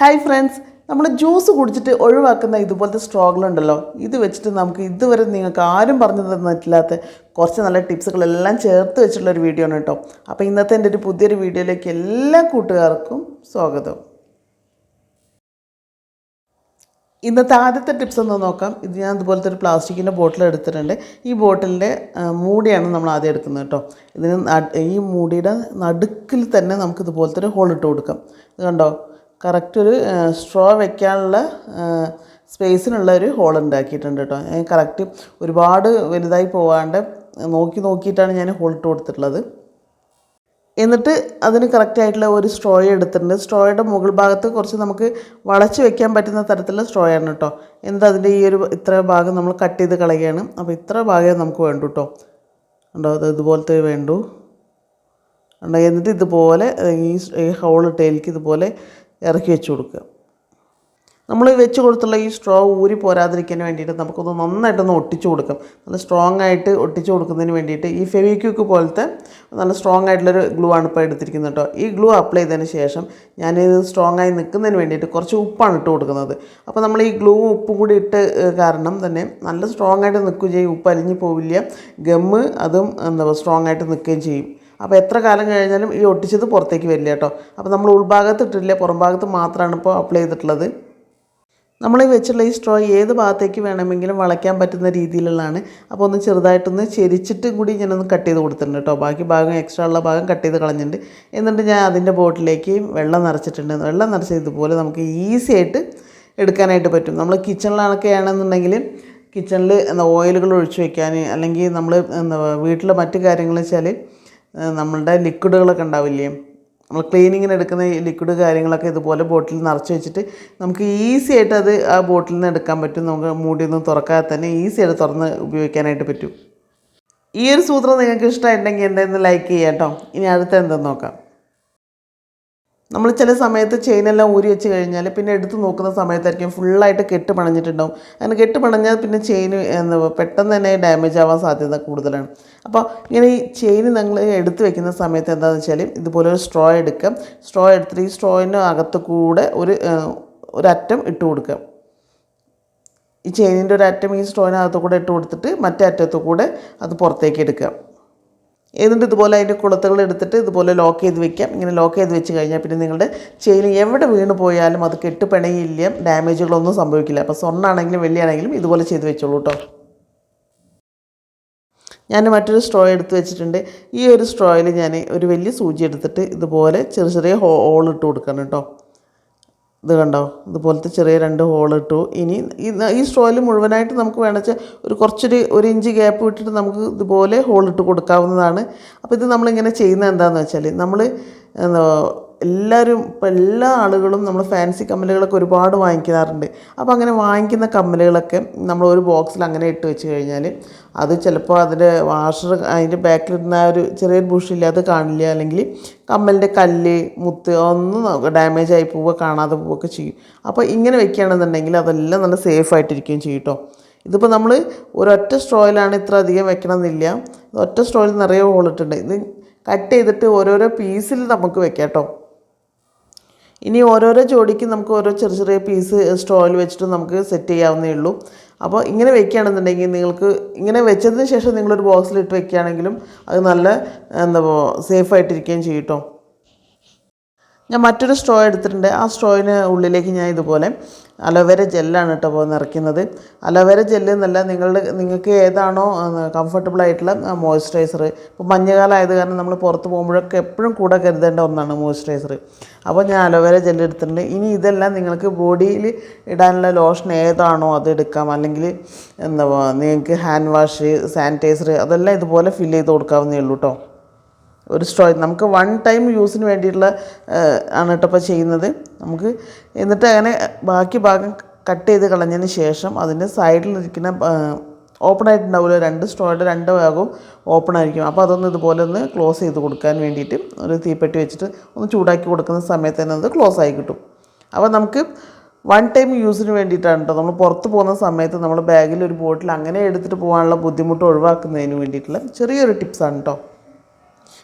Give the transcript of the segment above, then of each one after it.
Hi friends നമ്മൾ juice കുടിച്ചിട്ട് ഒഴിവാക്കുന്ന ഇതുപോലത്തെ സ്ട്രോഗിൾ ഉണ്ടല്ലോ. ഇത് വെച്ചിട്ട് നമുക്ക് ഇതുവരെ നിങ്ങൾക്ക് ആരും പറഞ്ഞു തന്നിട്ടില്ലാത്ത കുറച്ച് നല്ല ടിപ്സുകളെല്ലാം ചേർത്ത് വെച്ചിട്ടുള്ള ഒരു വീഡിയോ ആണ് കേട്ടോ. അപ്പോൾ ഇന്നത്തെ എന്റെ ഒരു പുതിയൊരു വീഡിയോയിലേക്ക് എല്ലാ കൂട്ടുകാർക്കും സ്വാഗതം. ഇന്നത്തെ ആദ്യത്തെ ടിപ്സ് ഒന്ന് നോക്കാം. ഇത് ഞാൻ ഇതുപോലത്തെ ഒരു പ്ലാസ്റ്റിക്കിന്റെ ബോട്ടിൽ എടുത്തിട്ടുണ്ട്. ഈ ബോട്ടിലിന്റെ മൂടിയാണ് നമ്മൾ ആദ്യം എടുക്കുന്നത് കേട്ടോ. ഇതിന് ഈ മൂടിയുടെ നടുക്കിൽ തന്നെ നമുക്ക് ഇതുപോലത്തെ ഒരു ഹോൾ ഇട്ട് കൊടുക്കാം. ഇത് കണ്ടോ? കറക്റ്റ് ഒരു സ്ട്രോ വെക്കാനുള്ള സ്പേസിനുള്ള ഒരു ഹോൾ ഉണ്ടാക്കിയിട്ടുണ്ട് കേട്ടോ ഞാൻ കറക്റ്റ് ഒരുപാട് വലുതായി പോവാണ്ട് നോക്കി നോക്കിയിട്ടാണ് ഞാൻ ഹോൾ ഇട്ട് കൊടുത്തിട്ടുള്ളത്. എന്നിട്ട് അതിന് കറക്റ്റായിട്ടുള്ള ഒരു സ്ട്രോ എടുത്തിട്ടുണ്ട്. സ്ട്രോയുടെ മുകൾ ഭാഗത്ത് കുറച്ച് നമുക്ക് വളച്ച് വെക്കാൻ പറ്റുന്ന തരത്തിലുള്ള സ്ട്രോ ആണ് കേട്ടോ എന്നിട്ട് അതിന്റെ ഈ ഒരു ഇത്ര ഭാഗം നമ്മൾ കട്ട് ചെയ്ത് കളയുകയാണ്. അപ്പോൾ ഇത്ര ഭാഗമേ നമുക്ക് വേണ്ടു കേട്ടോ ഉണ്ടോ അത് ഇതുപോലത്തെ വേണ്ടു. ഉണ്ടോ എന്നിട്ട് ഇതുപോലെ ഈ ഹോൾ ടേലേക്ക് ഇതുപോലെ ഇറക്കി വെച്ച് കൊടുക്കുക. നമ്മൾ വെച്ച് കൊടുത്തുള്ള ഈ സ്ട്രോ ഊരി പോരാതിരിക്കാൻ വേണ്ടിയിട്ട് നമുക്കൊന്ന് നന്നായിട്ടൊന്ന് ഒട്ടിച്ചു കൊടുക്കാം. നല്ല സ്ട്രോങ് ആയിട്ട് ഒട്ടിച്ചു കൊടുക്കുന്നതിന് വേണ്ടിയിട്ട് ഈ ഫെവിക്യൂക്ക് പോലത്തെ നല്ല സ്ട്രോങ് ആയിട്ടുള്ളൊരു ഗ്ലൂ ആണ് ഇപ്പോൾ എടുത്തിരിക്കുന്നത് കേട്ടോ. ഈ ഗ്ലൂ അപ്ലൈ ചെയ്തതിന് ശേഷം ഞാനിത് സ്ട്രോങ് ആയി നിൽക്കുന്നതിന് വേണ്ടിയിട്ട് കുറച്ച് ഉപ്പാണ് ഇട്ട് കൊടുക്കുന്നത്. അപ്പോൾ നമ്മൾ ഈ ഗ്ലൂ ഉപ്പും കൂടി ഇട്ട് കാരണം തന്നെ നല്ല സ്ട്രോങ് ആയിട്ട് നിൽക്കുകയും ചെയ്യും. ഉപ്പ് അലിഞ്ഞു പോവില്ല. ഗമ്മ് അതും എന്താ സ്ട്രോങ് ആയിട്ട് നിൽക്കുകയും ചെയ്യും. അപ്പോൾ എത്ര കാലം കഴിഞ്ഞാലും ഈ ഒട്ടിച്ചത് പുറത്തേക്ക് വരില്ല കേട്ടോ. അപ്പോൾ നമ്മൾ ഉൾഭാഗത്ത് ഇട്ടില്ല പുറം ഭാഗത്ത് മാത്രമാണ് ഇപ്പോൾ അപ്ലൈ ചെയ്തിട്ടുള്ളത്. നമ്മൾ ഈ വെച്ചുള്ള ഈ സ്ട്രോ ഏത് ഭാഗത്തേക്ക് വേണമെങ്കിലും വളയ്ക്കാൻ പറ്റുന്ന രീതിയിലുള്ളതാണ്. അപ്പോൾ ഒന്ന് ചെറുതായിട്ടൊന്ന് ചെരിച്ചിട്ടും കൂടി ഞാനൊന്ന് കട്ട് ചെയ്ത് കൊടുത്തിട്ടുണ്ട് കേട്ടോ. ബാക്കി ഭാഗം എക്സ്ട്രാ ഉള്ള ഭാഗം കട്ട് ചെയ്ത് കളഞ്ഞിട്ടുണ്ട്. എന്നിട്ട് ഞാൻ അതിന്റെ ബോട്ടിലേക്ക് വെള്ളം നിറച്ചിട്ടുണ്ട്. വെള്ളം നിറച്ച ഇതുപോലെ നമുക്ക് ഈസി ആയിട്ട് എടുക്കാനായിട്ട് പറ്റും. നമ്മൾ കിച്ചണിലൊക്കെ ആണെന്നുണ്ടെങ്കിൽ കിച്ചണിൽ എന്താ ഓയിലുകൾ ഒഴിച്ചു വയ്ക്കാൻ അല്ലെങ്കിൽ നമ്മൾ എന്താ വീട്ടിലെ മറ്റു കാര്യങ്ങൾ വെച്ചാൽ നമ്മളുടെ ലിക്വിഡുകളൊക്കെ ഉണ്ടാവില്ലേ? നമ്മൾ ക്ലീനിങ്ങിന് എടുക്കുന്ന ഈ ലിക്വിഡ് കാര്യങ്ങളൊക്കെ ഇതുപോലെ ബോട്ടിൽ നിറച്ച് വെച്ചിട്ട് നമുക്ക് ഈസി ആയിട്ട് അത് ആ ബോട്ടിൽ നിന്ന് എടുക്കാൻ പറ്റും. നമുക്ക് മൂടി മൂടിയൊന്നും തുറക്കാതെ തന്നെ ഈസി ആയിട്ട് തുറന്ന് ഉപയോഗിക്കാനായിട്ട് പറ്റും. ഈ ഒരു സൂത്രം നിങ്ങൾക്ക് ഇഷ്ടമായിട്ടുണ്ടെങ്കിൽ എന്തായാലും ലൈക്ക് ചെയ്യാം കേട്ടോ. ഇനി അടുത്ത എന്തെന്ന് നോക്കാം. നമ്മൾ ചില സമയത്ത് ചെയിനെല്ലാം ഊരി വെച്ച് കഴിഞ്ഞാൽ പിന്നെ എടുത്ത് നോക്കുന്ന സമയത്തായിരിക്കും ഫുള്ളായിട്ട് കെട്ട് പണഞ്ഞിട്ടുണ്ടാവും അങ്ങനെ കെട്ട് പണഞ്ഞാൽ പിന്നെ ചെയിൻ എന്താ പെട്ടെന്ന് തന്നെ ഡാമേജ് ആവാൻ സാധ്യത കൂടുതലാണ്. അപ്പോൾ ഇങ്ങനെ ഈ ചെയിൻ നിങ്ങൾ എടുത്ത് വെക്കുന്ന സമയത്ത് എന്താണെന്ന് വെച്ചാൽ ഇതുപോലെ ഒരു സ്ട്രോ എടുക്കുക. സ്ട്രോ എടുത്തിട്ട് ഈ സ്ട്രോയിന് അകത്ത് കൂടെ ഒരു ഒരറ്റം ഇട്ട് കൊടുക്കുക. ഈ ചെയിനിന്റെ ഒരു അറ്റം ഈ സ്ട്രോയിനകത്ത് കൂടെ ഇട്ട് കൊടുത്തിട്ട് മറ്റേ അറ്റത്തു കൂടെ അത് പുറത്തേക്ക് എടുക്കുക. എന്നിട്ട് ഇതുപോലെ അതിന്റെ കുളത്തുകൾ എടുത്തിട്ട് ഇതുപോലെ ലോക്ക് ചെയ്ത് വെക്കാം. ഇങ്ങനെ ലോക്ക് ചെയ്ത് വെച്ച് കഴിഞ്ഞാൽ പിന്നെ നിങ്ങളുടെ ചെയിൻ എവിടെ വീണ് പോയാലും അത് കെട്ടുപിണയില്ല ഡാമേജുകളൊന്നും സംഭവിക്കില്ല. അപ്പോൾ സ്വർണാണെങ്കിലും വെള്ളിയാണെങ്കിലും ഇതുപോലെ ചെയ്ത് വെച്ചോളൂ കേട്ടോ. ഞാൻ മറ്റൊരു സ്ട്രോ എടുത്ത് വെച്ചിട്ടുണ്ട്. ഈ ഒരു സ്ട്രോയിൽ ഞാൻ ഒരു വലിയ സൂചി എടുത്തിട്ട് ഇതുപോലെ ചെറിയ ചെറിയ ഹോൾ ഇട്ട് കൊടുക്കണം കേട്ടോ. ഇത് കണ്ടോ? ഇതുപോലത്തെ ചെറിയ രണ്ട് ഹോൾ ഇട്ടു. ഇനി ഈ സ്ട്രോയിൽ മുഴുവനായിട്ട് നമുക്ക് വേണമെന്ന് വെച്ചാൽ ഒരു കുറച്ചൊരു ഒരു ഇഞ്ച് ഗ്യാപ്പ് വിട്ടിട്ട് നമുക്ക് ഇതുപോലെ ഹോൾ ഇട്ട് കൊടുക്കാവുന്നതാണ്. അപ്പോൾ ഇത് നമ്മളിങ്ങനെ ചെയ്യുന്നത് എന്താണെന്ന് വെച്ചാൽ നമ്മൾ എല്ലാവരും ഇപ്പം എല്ലാ ആളുകളും നമ്മൾ ഫാൻസി കമ്മലുകളൊക്കെ ഒരുപാട് വാങ്ങിക്കാറുണ്ട്. അപ്പോൾ അങ്ങനെ വാങ്ങിക്കുന്ന കമ്മലുകളൊക്കെ നമ്മൾ ഒരു ബോക്സിൽ അങ്ങനെ ഇട്ട് വെച്ച് കഴിഞ്ഞാൽ അത് ചിലപ്പോൾ അതിന്റെ വാഷർ അതിന്റെ ബാക്കിലിരുന്ന ആ ഒരു ചെറിയൊരു ബുഷില്ല അത് കാണില്ല. അല്ലെങ്കിൽ കമ്മലിന്റെ കല്ല് മുത്ത് ഒന്നും ഡാമേജ് ആയി പോവുക കാണാതെ പോവുകയൊക്കെ ചെയ്യും. അപ്പോൾ ഇങ്ങനെ വെക്കുകയാണെന്നുണ്ടെങ്കിൽ അതെല്ലാം നല്ല സേഫ് ആയിട്ടിരിക്കുകയും ചെയ്യും കേട്ടോ ഇതിപ്പോൾ നമ്മൾ ഒരൊറ്റ സ്ട്രോയിലാണ് ഇത്ര അധികം വെക്കണമെന്നില്ല. ഒറ്റ സ്ട്രോയിൽ നിറയെ ഹോളിട്ടുണ്ട് ഇത് കട്ട് ചെയ്തിട്ട് ഓരോരോ പീസിൽ നമുക്ക് വെക്കാം കേട്ടോ ഇനി ഓരോരോ ജോഡിക്ക് നമുക്ക് ഓരോ ചെറിയ ചെറിയ പീസ് സ്റ്റോയിൽ വെച്ചിട്ട് നമുക്ക് സെറ്റ് ചെയ്യാവുന്നേ ഉള്ളൂ. അപ്പോൾ ഇങ്ങനെ വെക്കുകയാണെന്നുണ്ടെങ്കിൽ നിങ്ങൾക്ക് ഇങ്ങനെ വെച്ചതിന് ശേഷം നിങ്ങളൊരു ബോക്സിലിട്ട് വെക്കുകയാണെങ്കിലും അത് നല്ല എന്താ സേഫായിട്ടിരിക്കുകയും ചെയ്യും കേട്ടോ ഞാൻ മറ്റൊരു സ്ട്രോ എടുത്തിട്ടുണ്ട്. ആ സ്ട്രോയിന് ഉള്ളിലേക്ക് ഞാൻ ഇതുപോലെ അലോവേര ജെല്ലാണ് കേട്ടോ പോകുന്ന നിറയ്ക്കുന്നത്. അലോവേര ജെല്ല് എന്നല്ല നിങ്ങളുടെ നിങ്ങൾക്ക് ഏതാണോ കംഫർട്ടബിൾ ആയിട്ടുള്ള മോയ്സ്ചറൈസർ ഇപ്പോൾ മഞ്ഞുകാലം ആയത് കാരണം നമ്മൾ പുറത്ത് പോകുമ്പോഴൊക്കെ എപ്പോഴും കൂടെ കരുതേണ്ട ഒന്നാണ് മോയ്സ്ചറൈസർ അപ്പോൾ ഞാൻ അലോവേര ജെല്ല് എടുത്തിട്ടുണ്ട്. ഇനി ഇതെല്ലാം നിങ്ങൾക്ക് ബോഡിയിൽ ഇടാനുള്ള ലോഷൻ ഏതാണോ അത് എടുക്കാം. അല്ലെങ്കിൽ എന്താ നിങ്ങൾക്ക് ഹാൻഡ് വാഷ് സാനിറ്റൈസർ അതെല്ലാം ഇതുപോലെ ഫില്ല് ചെയ്ത് കൊടുക്കാവുന്നേ ഉള്ളൂ കേട്ടോ. ഒരു സ്ട്രോ നമുക്ക് വൺ ടൈം യൂസിന് വേണ്ടിയിട്ടുള്ള ആണ് കേട്ടോ ഇപ്പോൾ ചെയ്യുന്നത്. നമുക്ക് എന്നിട്ട് അങ്ങനെ ബാക്കി ഭാഗം കട്ട് ചെയ്ത് കളഞ്ഞതിന് ശേഷം അതിന്റെ സൈഡിലിരിക്കുന്ന ഓപ്പൺ ആയിട്ടുണ്ടാവില്ല രണ്ട് സ്ട്രോയുടെ രണ്ട് ഭാഗവും ഓപ്പൺ ആയിരിക്കും. അപ്പോൾ അതൊന്ന് ഇതുപോലെ ഒന്ന് ക്ലോസ് ചെയ്ത് കൊടുക്കാൻ വേണ്ടിയിട്ട് ഒരു തീപ്പെട്ടി വെച്ചിട്ട് ഒന്ന് ചൂടാക്കി കൊടുക്കുന്ന സമയത്ത് തന്നെ അത് ക്ലോസ് ആയി കിട്ടും. അപ്പോൾ നമുക്ക് വൺ ടൈം യൂസിന് വേണ്ടിയിട്ടാണ് കേട്ടോ നമ്മൾ പുറത്ത് പോകുന്ന സമയത്ത് നമ്മൾ ബാഗിൽ ഒരു ബോട്ടിൽ അങ്ങനെ എടുത്തിട്ട് പോകാനുള്ള ബുദ്ധിമുട്ട് ഒഴിവാക്കുന്നതിന് വേണ്ടിയിട്ടുള്ള ചെറിയൊരു ടിപ്സാണ് കേട്ടോ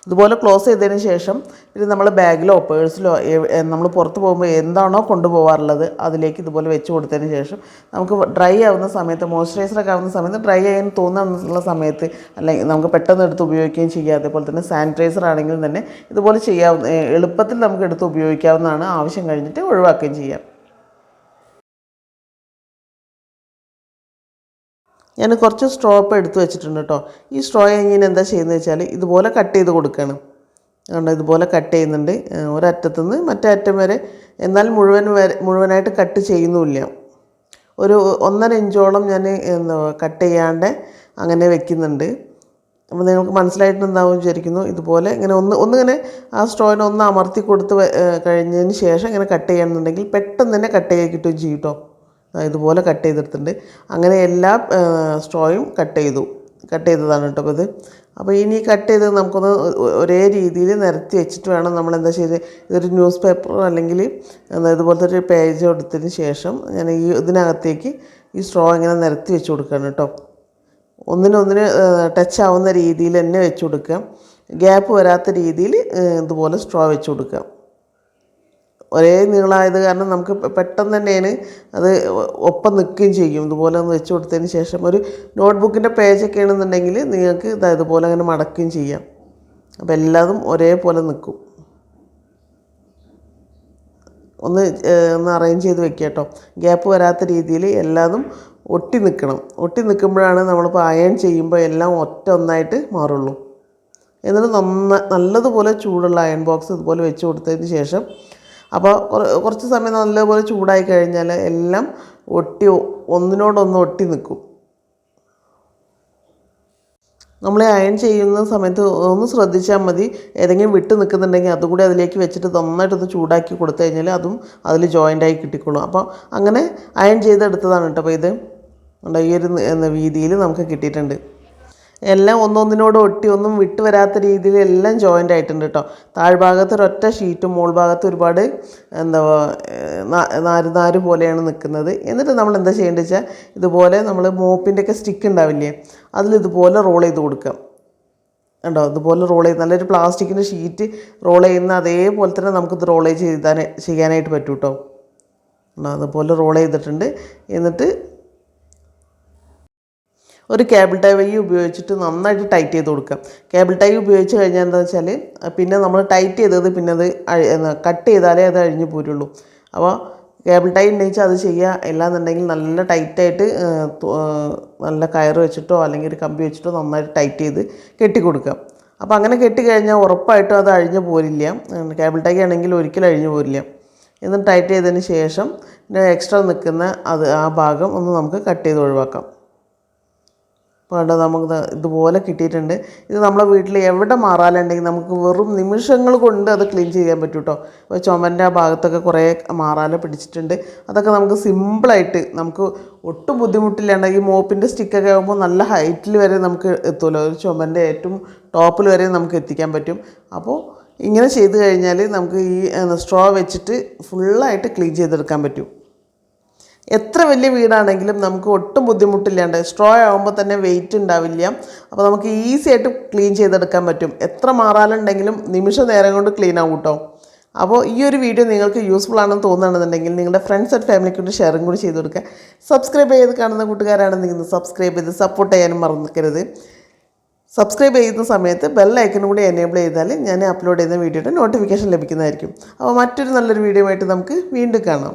ഇതുപോലെ ക്ലോസ് ചെയ്തതിന് ശേഷം പിന്നെ നമ്മൾ ബാഗിലോ പേഴ്സിലോ നമ്മൾ പുറത്ത് പോകുമ്പോൾ എന്താണോ കൊണ്ടുപോകാറുള്ളത് അതിലേക്ക് ഇതുപോലെ വെച്ച് കൊടുത്തതിന് ശേഷം നമുക്ക് ഡ്രൈ ആവുന്ന സമയത്ത് മോയ്സ്ചറൈസറൊക്കെ ആവുന്ന സമയത്ത് ഡ്രൈ ആയെന്ന് തോന്നുന്നുള്ള സമയത്ത് അല്ലെങ്കിൽ നമുക്ക് പെട്ടെന്ന് എടുത്ത് ഉപയോഗിക്കുകയും ചെയ്യാം. അതേപോലെ തന്നെ സാനിറ്റൈസർ ആണെങ്കിലും തന്നെ ഇതുപോലെ ചെയ്യാവുന്ന എളുപ്പത്തിൽ നമുക്ക് എടുത്ത് ഉപയോഗിക്കാവുന്നതാണ് ആവശ്യം കഴിഞ്ഞിട്ട് ഒഴിവാക്കുകയും ചെയ്യാം. ഞാൻ കുറച്ച് സ്ട്രോ ഇപ്പോൾ എടുത്ത് വെച്ചിട്ടുണ്ട് കേട്ടോ ഈ സ്ട്രോ ഇങ്ങനെ എന്താ ചെയ്യുന്നത് വെച്ചാൽ ഇതുപോലെ കട്ട് ചെയ്ത് കൊടുക്കണം. അതുകൊണ്ട് ഇതുപോലെ കട്ട് ചെയ്യുന്നുണ്ട്. ഒരറ്റത്തു നിന്ന് മറ്റേ അറ്റം വരെ. എന്നാൽ മുഴുവൻ വരെ മുഴുവനായിട്ട് കട്ട് ചെയ്യുന്നുമില്ല. ഒരു ഒന്നര ഇഞ്ചോളം ഞാൻ എന്താ കട്ട് ചെയ്യാണ്ട് അങ്ങനെ വെക്കുന്നുണ്ട്. അപ്പോൾ നിങ്ങൾക്ക് മനസ്സിലായിട്ടുണ്ടാവും വിചാരിക്കുന്നു. ഇതുപോലെ ഇങ്ങനെ ഒന്ന് ഒന്നിങ്ങനെ ആ സ്ട്രോയിനെ ഒന്ന് അമർത്തി കൊടുത്ത് കഴിഞ്ഞതിന് ശേഷം ഇങ്ങനെ കട്ട് ചെയ്യണമെന്നുണ്ടെങ്കിൽ പെട്ടെന്ന് തന്നെ കട്ട് ചെയ്ത് കിട്ടുകയും ചെയ്യും കേട്ടോ ഇതുപോലെ കട്ട് ചെയ്തെടുത്തിട്ടുണ്ട്. അങ്ങനെ എല്ലാ സ്ട്രോയും കട്ട് ചെയ്തു. കട്ട് ചെയ്തതാണ് കേട്ടോ അപ്പോൾ ഇത്. അപ്പോൾ ഇനി കട്ട് ചെയ്ത് നമുക്കൊന്ന് ഒരേ രീതിയിൽ നിരത്തി വെച്ചിട്ട് വേണം നമ്മൾ എന്താ ചെയ്ത് ഇതൊരു ന്യൂസ് പേപ്പർ അല്ലെങ്കിൽ എന്താ ഇതുപോലത്തെ ഒരു പേജ് എടുത്തതിന് ശേഷം ഞാൻ ഈ ഇതിനകത്തേക്ക് ഈ സ്ട്രോ ഇങ്ങനെ നിരത്തി വെച്ച് കൊടുക്കുകയാണ് കേട്ടോ. ഒന്നിനൊന്നിന് ടച്ച് ആവുന്ന രീതിയിൽ തന്നെ വെച്ച് കൊടുക്കുക. ഗ്യാപ്പ് വരാത്ത രീതിയിൽ ഇതുപോലെ സ്ട്രോ വെച്ച് കൊടുക്കുക. ഒരേ നീളമായത് കാരണം നമുക്ക് പെട്ടെന്ന് തന്നെയാണ് അത് ഒപ്പം നിൽക്കുകയും ചെയ്യും. ഇതുപോലെ ഒന്ന് വെച്ച് കൊടുത്തതിന് ശേഷം ഒരു നോട്ട്ബുക്കിന്റെ പേജൊക്കെ ആണെന്നുണ്ടെങ്കിൽ നിങ്ങൾക്ക് ഇത് ഇതുപോലെ അങ്ങനെ മടക്കുകയും ചെയ്യാം. അപ്പോൾ എല്ലാതും ഒരേപോലെ നിൽക്കും. ഒന്ന് ഒന്ന് അറേഞ്ച് ചെയ്ത് വെക്കുക കേട്ടോ. ഗ്യാപ്പ് വരാത്ത രീതിയിൽ എല്ലാതും ഒട്ടി നിൽക്കണം. ഒട്ടി നിൽക്കുമ്പോഴാണ് നമ്മളിപ്പോൾ അയൺ ചെയ്യുമ്പോൾ എല്ലാം ഒറ്റ ഒന്നായിട്ട് മാറുള്ളൂ. എന്നിട്ട് നന്ന നല്ലതുപോലെ ചൂടുള്ള അയൺ ബോക്സ് ഇതുപോലെ വെച്ച് കൊടുത്തതിന് ശേഷം അപ്പോൾ കുറച്ച് സമയം നല്ലപോലെ ചൂടായി കഴിഞ്ഞാൽ എല്ലാം ഒട്ടി ഒന്നിനോടൊന്ന് ഒട്ടി നിൽക്കും. നമ്മൾ അയൺ ചെയ്യുന്ന സമയത്ത് ഒന്ന് ശ്രദ്ധിച്ചാൽ മതി. ഏതെങ്കിലും വിട്ട് നിൽക്കുന്നുണ്ടെങ്കിൽ അതുകൂടി അതിലേക്ക് വെച്ചിട്ട് നന്നായിട്ടൊന്ന് ചൂടാക്കി കൊടുത്തു കഴിഞ്ഞാൽ അതും അതിൽ ജോയിന്റായി കിട്ടിക്കോളും. അപ്പോൾ അങ്ങനെ അയൺ ചെയ്തെടുത്തതാണ് കേട്ടോ അപ്പോൾ ഇത്. ഈ ഒരു വീതിയിൽ നമുക്ക് കിട്ടിയിട്ടുണ്ട്. എല്ലാം ഒന്നൊന്നിനോട് ഒട്ടി ഒന്നും വിട്ട് വരാത്ത രീതിയിൽ എല്ലാം ജോയിന്റ് ആയിട്ടുണ്ട് കേട്ടോ. താഴ്ഭാഗത്ത് ഒരൊറ്റ ഷീറ്റും മുകൾ ഭാഗത്ത് ഒരുപാട് എന്താ നാര് നാര് പോലെയാണ് നിൽക്കുന്നത്. എന്നിട്ട് നമ്മൾ എന്താ ചെയ്യേണ്ടത് വെച്ചാൽ ഇതുപോലെ നമ്മൾ മോപ്പിന്റെ ഒക്കെ സ്റ്റിക്ക് ഉണ്ടാവില്ലേ അതിൽ ഇതുപോലെ റോൾ ചെയ്ത് കൊടുക്കാം കണ്ടോ? ഇതുപോലെ റോൾ ചെയ്ത് നല്ലൊരു പ്ലാസ്റ്റിക്കിന്റെ ഷീറ്റ് റോൾ ചെയ്യുന്ന അതേപോലെ തന്നെ നമുക്കിത് റോൾ ചെയ്താൻ ചെയ്യാനായിട്ട് പറ്റും കേട്ടോ. അതുപോലെ റോൾ ചെയ്തിട്ടുണ്ട്. എന്നിട്ട് ഒരു കേബിൾ ടൈ വൈ ഉപയോഗിച്ചിട്ട് നന്നായിട്ട് ടൈറ്റ് ചെയ്ത് കൊടുക്കുക. കേബിൾ ടൈ ഉപയോഗിച്ച് കഴിഞ്ഞാൽ എന്താ വെച്ചാൽ പിന്നെ നമ്മൾ ടൈറ്റ് ചെയ്തത് പിന്നെ അത് കട്ട് ചെയ്താലേ അത് അഴിഞ്ഞു പോരുള്ളൂ. അപ്പോൾ കേബിൾ ടൈ ഉണ്ടെങ്കിൽ അത് ചെയ്യുക. അല്ലാന്നുണ്ടെങ്കിൽ നല്ല ടൈറ്റായിട്ട് നല്ല കയർ വെച്ചിട്ടോ അല്ലെങ്കിൽ ഒരു കമ്പി വെച്ചിട്ടോ നന്നായിട്ട് ടൈറ്റ് ചെയ്ത് കെട്ടി കൊടുക്കുക. അപ്പോൾ അങ്ങനെ കെട്ടി കഴിഞ്ഞാൽ ഉറപ്പായിട്ടും അത് അഴിഞ്ഞു പോരില്ല. കേബിൾ ടൈ ആണെങ്കിൽ ഒരിക്കലും അഴിഞ്ഞു പോരില്ല. ഇതും ടൈറ്റ് ചെയ്തതിന് ശേഷം എക്സ്ട്രാ നിൽക്കുന്ന അത് ആ ഭാഗം ഒന്ന് നമുക്ക് കട്ട് ചെയ്ത് ഒഴിവാക്കാം. കണ്ടോ നമുക്ക് ഇതുപോലെ കിട്ടിയിട്ടുണ്ട്. ഇത് നമ്മളെ വീട്ടിൽ എവിടെ മാറാലുണ്ടെങ്കിൽ നമുക്ക് വെറും നിമിഷങ്ങൾ കൊണ്ട് അത് ക്ലീൻ ചെയ്യാൻ പറ്റും കേട്ടോ ചുമന്റെ ആ ഭാഗത്തൊക്കെ കുറേ മാറാല പിടിച്ചിട്ടുണ്ട്. അതൊക്കെ നമുക്ക് സിമ്പിളായിട്ട് നമുക്ക് ഒട്ടും ബുദ്ധിമുട്ടില്ലാണ്ട് ഈ മോപ്പിന്റെ സ്റ്റിക്കൊക്കെ ആകുമ്പോൾ നല്ല ഹൈറ്റിൽ വരെ നമുക്ക് എത്തുമല്ലോ ഒരു ചുമന്റെ ഏറ്റവും ടോപ്പിൽ വരെ നമുക്ക് എത്തിക്കാൻ പറ്റും. അപ്പോൾ ഇങ്ങനെ ചെയ്ത് കഴിഞ്ഞാൽ നമുക്ക് ഈ സ്ട്രോ വെച്ചിട്ട് ഫുള്ളായിട്ട് ക്ലീൻ ചെയ്തെടുക്കാൻ പറ്റും. എത്ര വലിയ വീടാണെങ്കിലും നമുക്ക് ഒട്ടും ബുദ്ധിമുട്ടില്ലാണ്ട് സ്ട്രോ ആകുമ്പോൾ തന്നെ വെയിറ്റ് ഉണ്ടാവില്ല. അപ്പോൾ നമുക്ക് ഈസി ആയിട്ട് ക്ലീൻ ചെയ്തെടുക്കാൻ പറ്റും. എത്ര മാറാനുണ്ടെങ്കിലും നിമിഷ നേരം കൊണ്ട് ക്ലീൻ ആവും കേട്ടോ അപ്പോൾ ഈ ഒരു വീഡിയോ നിങ്ങൾക്ക് യൂസ്ഫുൾ ആണെന്ന് തോന്നുകയാണെന്നുണ്ടെങ്കിൽ നിങ്ങളുടെ ഫ്രണ്ട്സ് ആൻഡ് ഫാമിലിക്ക് വേണ്ടി ഷെയറും കൂടി ചെയ്ത് കൊടുക്കുക. സബ്സ്ക്രൈബ് ചെയ്ത് കാണുന്ന കൂട്ടുകാരാണെന്നെങ്കിൽ സബ്സ്ക്രൈബ് ചെയ്ത് സപ്പോർട്ട് ചെയ്യാനും മറന്നിക്കരുത് സബ്സ്ക്രൈബ് ചെയ്യുന്ന സമയത്ത് ബെൽ ഐക്കണും കൂടി എനേബിൾ ചെയ്താൽ ഞാൻ അപ്ലോഡ് ചെയ്യുന്ന വീഡിയോയുടെ നോട്ടിഫിക്കേഷൻ ലഭിക്കുന്നതായിരിക്കും. അപ്പോൾ മറ്റൊരു നല്ലൊരു വീഡിയോ ആയിട്ട് നമുക്ക് വീണ്ടും കാണാം.